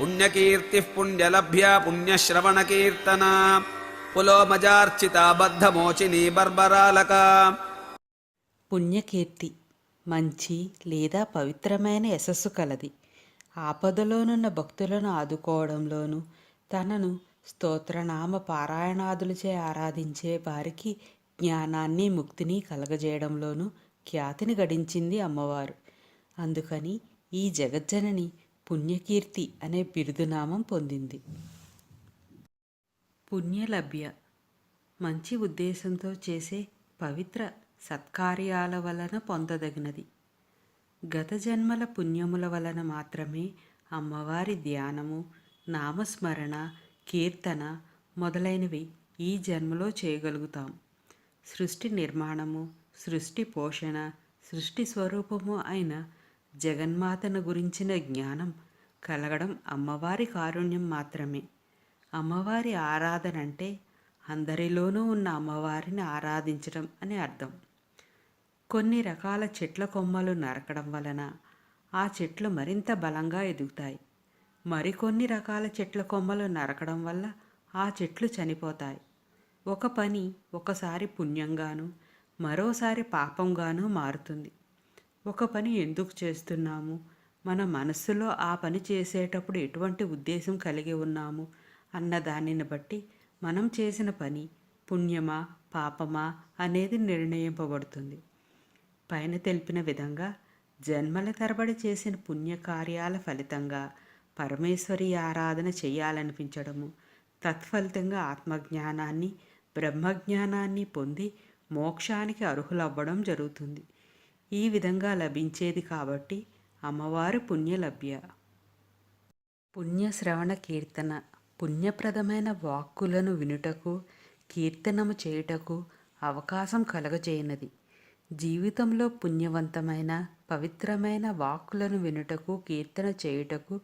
పుణ్యకీర్తి పుణ్యలభ్య పుణ్యశ్రవణకీర్తన పులోమజార్చిత బద్ధమోచిని బర్బరాలక. పుణ్యకీర్తి మంచి లేదా పవిత్రమైన యశస్సు కలది. ఆపదలోనున్న భక్తులను ఆదుకోవడంలోనూ తనను స్తోత్రనామ పారాయణాదులచే ఆరాధించే వారికి జ్ఞానాన్ని ముక్తిని కలగజేయడంలోనూ ఖ్యాతిని గడించింది అమ్మవారు. అందుకని ఈ జగజ్జనని పుణ్యకీర్తి అనే బిరుదునామం పొందింది. పుణ్యలభ్య. మంచి ఉద్దేశంతో చేసే పవిత్ర సత్కార్యాల వలన పొందదగినది. గత జన్మల పుణ్యముల వలన మాత్రమే అమ్మవారి ధ్యానము నామస్మరణ కీర్తన మొదలైనవి ఈ జన్మలో చేయగలుగుతాం. సృష్టి నిర్మాణము సృష్టి పోషణ సృష్టి స్వరూపము అయిన జగన్మాతను గురించిన జ్ఞానం కలగడం అమ్మవారి కారుణ్యం మాత్రమే. అమ్మవారి ఆరాధన అంటే అందరిలోనూ ఉన్న అమ్మవారిని ఆరాధించడం అని అర్థం. కొన్ని రకాల చెట్ల కొమ్మలు నరకడం వలన ఆ చెట్లు మరింత బలంగా ఎదుగుతాయి. మరికొన్ని రకాల చెట్ల కొమ్మలు నరకడం వల్ల ఆ చెట్లు చనిపోతాయి. ఒక పని ఒకసారి పుణ్యంగాను మరోసారి పాపంగాను మారుతుంది. ఒక పని ఎందుకు చేస్తున్నాము? మన మనస్సులో ఆ పని చేసేటప్పుడు ఎటువంటి ఉద్దేశం కలిగి ఉన్నాము అన్న దానిని బట్టి మనం చేసిన పని పుణ్యమా పాపమా అనేది నిర్ణయింపబడుతుంది. పైన తెలిపిన విధంగా జన్మల తరబడి చేసిన పుణ్యకార్యాల ఫలితంగా పరమేశ్వరి ఆరాధన చేయాలనిపించడము తత్ఫలితంగా ఆత్మజ్ఞానాన్ని బ్రహ్మజ్ఞానాన్ని పొంది మోక్షానికి అర్హులవ్వడం జరుగుతుంది. ఈ విధంగా లభించేది కాబట్టి అమ్మవారు పుణ్యలభ్య. పుణ్యశ్రవణ కీర్తన. పుణ్యప్రదమైన వాక్కులను వినుటకు కీర్తనము చేయుటకు అవకాశం కలగజేయనది. జీవితంలో పుణ్యవంతమైన పవిత్రమైన వాక్కులను వినుటకు కీర్తన చేయుటకు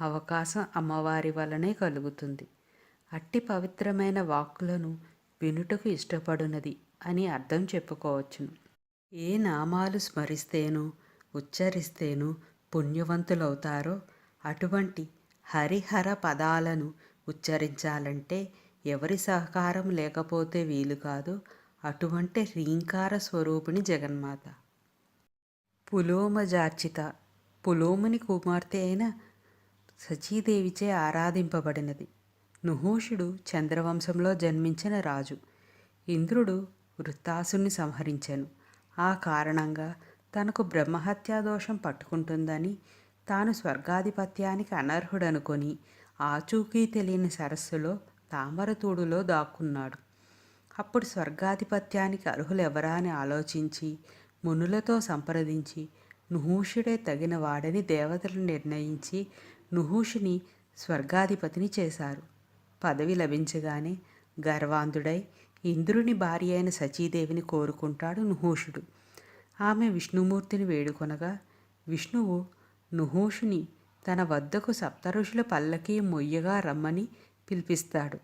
అవకాశం అమ్మవారి వలనే కలుగుతుంది. అట్టి పవిత్రమైన వాక్కులను వినుటకు ఇష్టపడునది అని అర్థం చెప్పుకోవచ్చును. ఏ నామాలు స్మరిస్తేనో ఉచ్చరిస్తేనూ పుణ్యవంతులవుతారో? అటువంటి హరిహర పదాలను ఉచ్చరించాలంటే ఎవరి సహకారం లేకపోతే వీలు కాదు. అటువంటి రీంకార స్వరూపిణి జగన్మాత. పులోమజార్చిత పులోముని కుమార్తె అయిన సచీదేవిచే ఆరాధింపబడినది. నుహూషుడు చంద్రవంశంలో జన్మించిన రాజు. ఇంద్రుడు వృత్తాసుని సంహరించాను. ఆ కారణంగా తనకు బ్రహ్మహత్యా దోషం పట్టుకుంటుందని తాను స్వర్గాధిపత్యానికి అనర్హుడనుకొని ఆచూకీ తెలియని సరస్సులో తామరతూడులో దాక్కున్నాడు. అప్పుడు స్వర్గాధిపత్యానికి అర్హులెవరా అని ఆలోచించి మునులతో సంప్రదించి నుహూషుడే తగిన వాడని దేవతలు నిర్ణయించి నుహూషుని స్వర్గాధిపతిని చేశారు. పదవి లభించగానే గర్వాంధుడై ఇంద్రుని భార్య అయిన సచీదేవిని కోరుకుంటాడు నుహూషుడు. ఆమె విష్ణుమూర్తిని వేడుకొనగా విష్ణువు నుహోషుని తన వద్దకు సప్తఋషుల పల్లకి మొయ్యగా రమ్మని పిలిపిస్తాడు.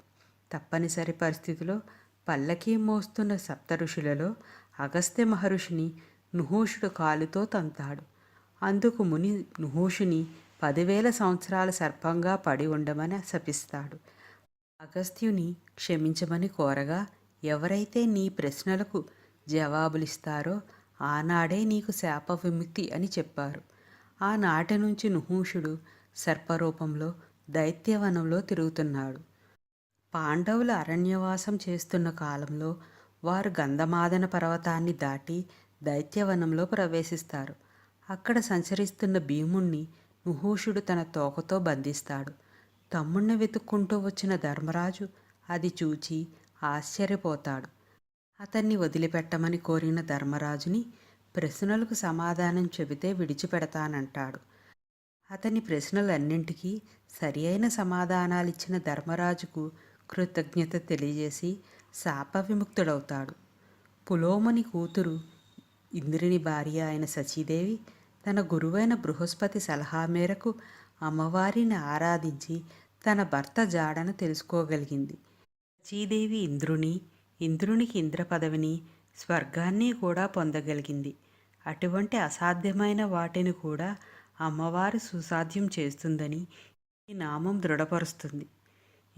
తప్పనిసరి పరిస్థితిలో పల్లకీ మోస్తున్న సప్తఋషులలో అగస్త్య మహర్షిని నుహోషుడు కాలుతో తంతాడు. అందుకు ముని నుహోషుని పదివేల సంవత్సరాల సర్పంగా పడి ఉండమని శపిస్తాడు. అగస్త్యుని క్షమించమని కోరగా ఎవరైతే నీ ప్రశ్నలకు జవాబులిస్తారో ఆనాడే నీకు శాప విముక్తి అని చెప్పారు. ఆనాటి నుంచి నుహూషుడు సర్పరూపంలో దైత్యవనంలో తిరుగుతున్నాడు. పాండవులు అరణ్యవాసం చేస్తున్న కాలంలో వారు గంధమాదన పర్వతాన్ని దాటి దైత్యవనంలో ప్రవేశిస్తారు. అక్కడ సంచరిస్తున్న భీముణ్ణి నుహూషుడు తన తోకతో బంధిస్తాడు. తమ్ముణ్ణి వెతుక్కుంటూ వచ్చిన ధర్మరాజు అది చూచి ఆశ్చర్యపోతాడు. అతన్ని వదిలిపెట్టమని కోరిన ధర్మరాజుని ప్రశ్నలకు సమాధానం చెబితే విడిచిపెడతానంటాడు. అతని ప్రశ్నలన్నింటికీ సరి అయిన సమాధానాలిచ్చిన ధర్మరాజుకు కృతజ్ఞత తెలియజేసి శాప విముక్తుడవుతాడు. పులోమని కూతురు ఇంద్రుని భార్య అయిన సచీదేవి తన గురువైన బృహస్పతి సలహా మేరకు అమ్మవారిని ఆరాధించి తన భర్త జాడను తెలుసుకోగలిగింది. సచీదేవి ఇంద్రుని ఇంద్రునికి ఇంద్ర పదవిని స్వర్గాన్ని కూడా పొందగలిగింది. అటువంటి అసాధ్యమైన వాటిని కూడా అమ్మవారు సుసాధ్యం చేస్తుందని ఈ నామం దృఢపరుస్తుంది.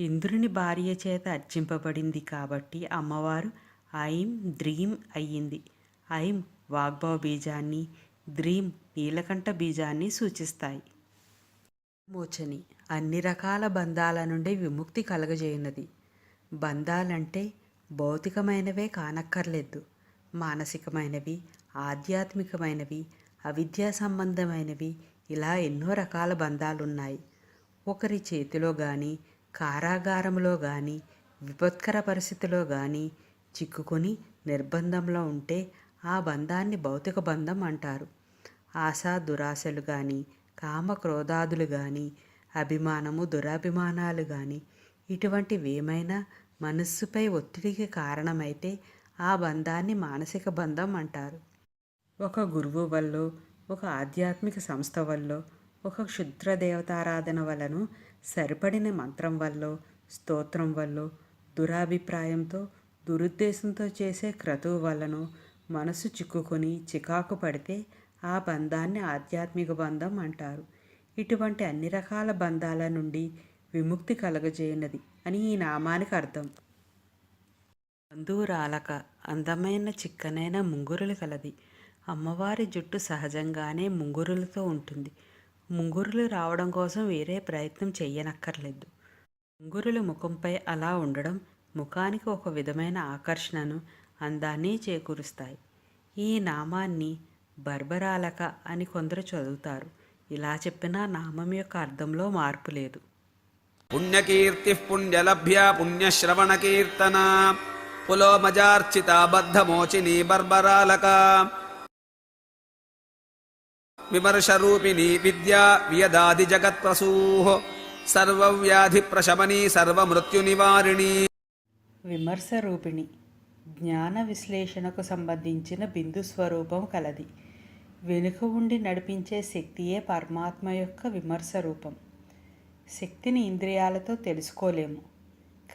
ఇంద్రుని భార్య చేత అర్చింపబడింది కాబట్టి అమ్మవారు ఐం ద్రీం అయ్యింది. ఐం వాగ్భవ బీజాన్ని ద్రీం నీలకంఠ బీజాన్ని సూచిస్తాయి. మోచని అన్ని రకాల బంధాల నుండి విముక్తి కలగజేయున్నది. బంధాలంటే భౌతికమైనవే కానక్కర్లేదు. మానసికమైనవి ఆధ్యాత్మికమైనవి అవిద్యా సంబంధమైనవి ఇలా ఎన్నో రకాల బంధాలున్నాయి. ఒకరి చేతిలో కానీ కారాగారంలో కానీ విపత్కర పరిస్థితిలో కానీ చిక్కుకొని నిర్బంధంలో ఉంటే ఆ బంధాన్ని భౌతిక బంధం అంటారు. ఆశా దురాశలు కానీ కామ క్రోధాదులు కానీ అభిమానము దురాభిమానాలు కానీ ఇటువంటివి ఏమైనా మనస్సుపై ఒత్తిడికి కారణమైతే ఆ బంధాన్ని మానసిక బంధం అంటారు. ఒక గురువు వల్ల ఒక ఆధ్యాత్మిక సంస్థ వల్ల ఒక క్షుద్ర దేవతారాధన వలను సరిపడిన మంత్రం వల్ల స్తోత్రం వల్ల దురాభిప్రాయంతో దురుద్దేశంతో చేసే క్రతువు వలను మనసు చిక్కుకొని చికాకు పడితే ఆ బంధాన్ని ఆధ్యాత్మిక బంధం అంటారు. ఇటువంటి అన్ని రకాల బంధాల నుండి విముక్తి కలగజేయనది అని ఈ నామానికి అర్థం. బంధువురాలక అందమైన చిక్కనైన ముంగురులు కలది. అమ్మవారి జుట్టు సహజంగానే ముంగురులతో ఉంటుంది. ముంగురులు రావడం కోసం వేరే ప్రయత్నం చెయ్యనక్కర్లేదు. ముంగురులు ముఖంపై అలా ఉండడం ముఖానికి ఒక విధమైన ఆకర్షణను అందాన్ని చేకూరుస్తాయి. ఈ నామాన్ని బర్బరాలక అని కొందరు చదువుతారు. ఇలా చెప్పినా నామం యొక్క అర్థంలో మార్పు లేదు. పుణ్యకీర్తి పుణ్యలభ్య పుణ్యశ్రవణకీర్తన పులోమజార్చిత బద్ధమోచిని బర్బరాలక విమర్శరూపిణి విద్యా వియదాది జగత్ప్రసూః సర్వవ్యాధి ప్రశమని సర్వమృత్యునివారిణి విమర్శ రూపిణి జ్ఞాన విశ్లేషణకు సంబంధించిన బిందు స్వరూపం కలది. వెనుక ఉండి నడిపించే శక్తియే పరమాత్మ యొక్క విమర్శ రూపం శక్తిని ఇంద్రియాలతో తెలుసుకోలేము.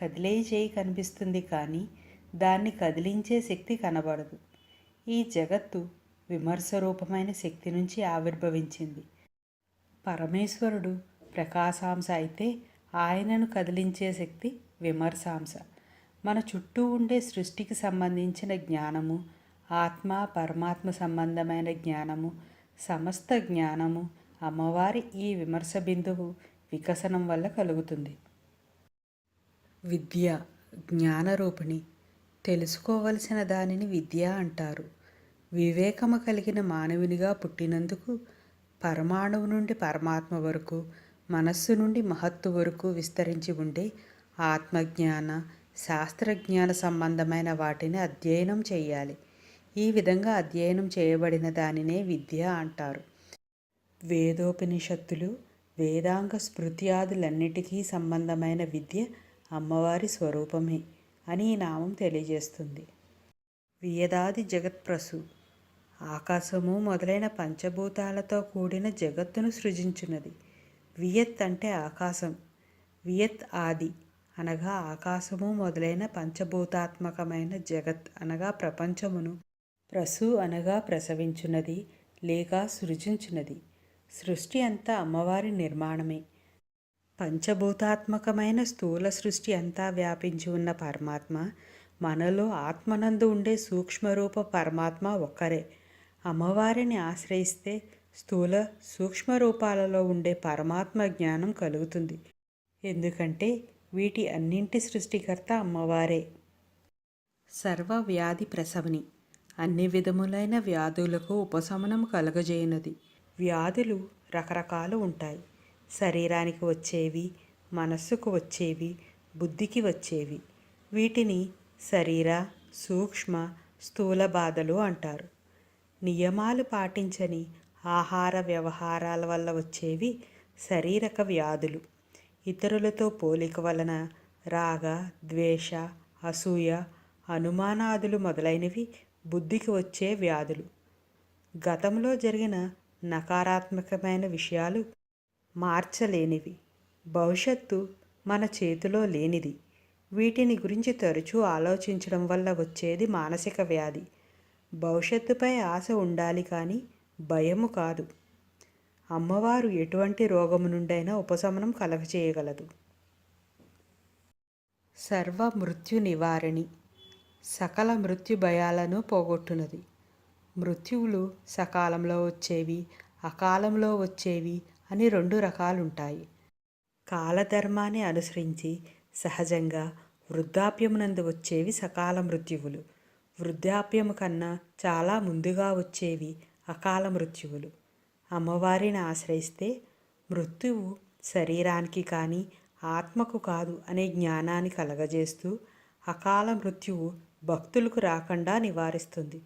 కదిలే చేయి కనిపిస్తుంది కానీ దాన్ని కదిలించే శక్తి కనబడదు. ఈ జగత్తు విమర్శ రూపమైన శక్తి నుంచి ఆవిర్భవించింది. పరమేశ్వరుడు ప్రకాశాంశ అయితే ఆయనను కదిలించే శక్తి విమర్శాంశ. మన చుట్టూ ఉండే సృష్టికి సంబంధించిన జ్ఞానము ఆత్మ పరమాత్మ సంబంధమైన జ్ఞానము సమస్త జ్ఞానము అమ్మవారి ఈ విమర్శ బిందువు వికసనం వల్ల కలుగుతుంది. విద్య జ్ఞానరూపిణి తెలుసుకోవలసిన దానిని విద్య అంటారు. వివేకము కలిగిన మానవునిగా పుట్టినందుకు పరమాణువు నుండి పరమాత్మ వరకు మనస్సు నుండి మహత్తు వరకు విస్తరించి ఉండే ఆత్మజ్ఞాన శాస్త్రజ్ఞాన సంబంధమైన వాటిని అధ్యయనం చేయాలి. ఈ విధంగా అధ్యయనం చేయబడిన దానినే విద్య అంటారు. వేదోపనిషత్తులు వేదాంగ స్మృత్యాదులన్నిటికీ సంబంధమైన విద్య అమ్మవారి స్వరూపమే అని ఈ నామం తెలియజేస్తుంది. వియదాది జగత్ప్రసు. ఆకాశము మొదలైన పంచభూతాలతో కూడిన జగత్తును సృజించున్నది. వియత్ అంటే ఆకాశం. వియత్ ఆది అనగా ఆకాశము మొదలైన పంచభూతాత్మకమైన జగత్ అనగా ప్రపంచమును. ప్రసు అనగా ప్రసవించున్నది లేక సృజించినది సృష్టి అంతా అమ్మవారి నిర్మాణమే. పంచభూతాత్మకమైన స్థూల సృష్టి అంతా వ్యాపించి ఉన్న పరమాత్మ మనలో ఆత్మనందు ఉండే సూక్ష్మరూప పరమాత్మ ఒక్కరే. అమ్మవారిని ఆశ్రయిస్తే స్థూల సూక్ష్మ రూపాలలో ఉండే పరమాత్మ జ్ఞానం కలుగుతుంది. ఎందుకంటే వీటి అన్నింటి సృష్టికర్త అమ్మవారే. సర్వ వ్యాధి ప్రసవని అన్ని విధములైన వ్యాధులకు ఉపశమనం కలగజేయనది. వ్యాధులు రకరకాలు ఉంటాయి. శరీరానికి వచ్చేవి మనస్సుకు వచ్చేవి బుద్ధికి వచ్చేవి. వీటిని శరీర సూక్ష్మ స్థూల బాధలు అంటారు. నియమాలు పాటించని ఆహార వ్యవహారాల వల్ల వచ్చేవి శారీరక వ్యాధులు. ఇతరులతో పోలిక వలన రాగ ద్వేష అసూయ అనుమానాదులు మొదలైనవి బుద్ధికి వచ్చే వ్యాధులు. గతంలో జరిగిన నకారాత్మకమైన విషయాలు మార్చలేనివి. భవిష్యత్తు మన చేతిలో లేనిది. వీటిని గురించి తరచూ ఆలోచించడం వల్ల వచ్చేది మానసిక వ్యాధి. భవిష్యత్తుపై ఆశ ఉండాలి కానీ భయము కాదు. అమ్మవారు ఎటువంటి రోగము నుండైనా ఉపశమనం కలగచేయగలదు సర్వ మృత్యు నివారణి. సకల మృత్యు భయాలను పోగొట్టునది. మృత్యువులు సకాలంలో వచ్చేవి అకాలంలో వచ్చేవి అని రెండు రకాలుంటాయి. కాలధర్మాన్ని అనుసరించి సహజంగా వృద్ధాప్యమునందు వచ్చేవి సకాల మృత్యువులు. వృద్ధాప్యము కన్నా చాలా ముందుగా వచ్చేవి అకాల మృత్యువులు. అమ్మవారిని ఆశ్రయిస్తే మృత్యువు శరీరానికి కానీ ఆత్మకు కాదు అనే జ్ఞానాన్ని కలగజేస్తూ అకాల మృత్యువు భక్తులకు రాకుండా నివారిస్తుంది.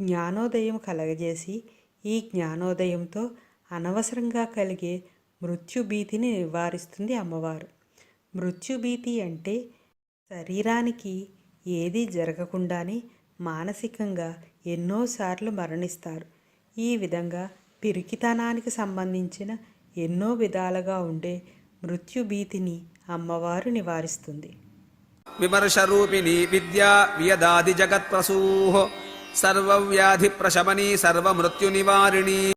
జ్ఞానోదయం కలగజేసి ఈ జ్ఞానోదయంతో అనవసరంగా కలిగే మృత్యుభీతిని నివారిస్తుంది అమ్మవారు. మృత్యుభీతి అంటే శరీరానికి ఏది జరగకుండానే మానసికంగా ఎన్నోసార్లు మరణిస్తారు. ఈ విధంగా పిరికితనానికి సంబంధించిన ఎన్నో విధాలుగా ఉండే మృత్యుభీతిని అమ్మవారు నివారిస్తుంది. విమర్శరూపిణీ విద్యా వియదాది జగత్ప్రసూః సర్వవ్యాధి ప్రశమనీ సర్వమృత్యునివారిణీ.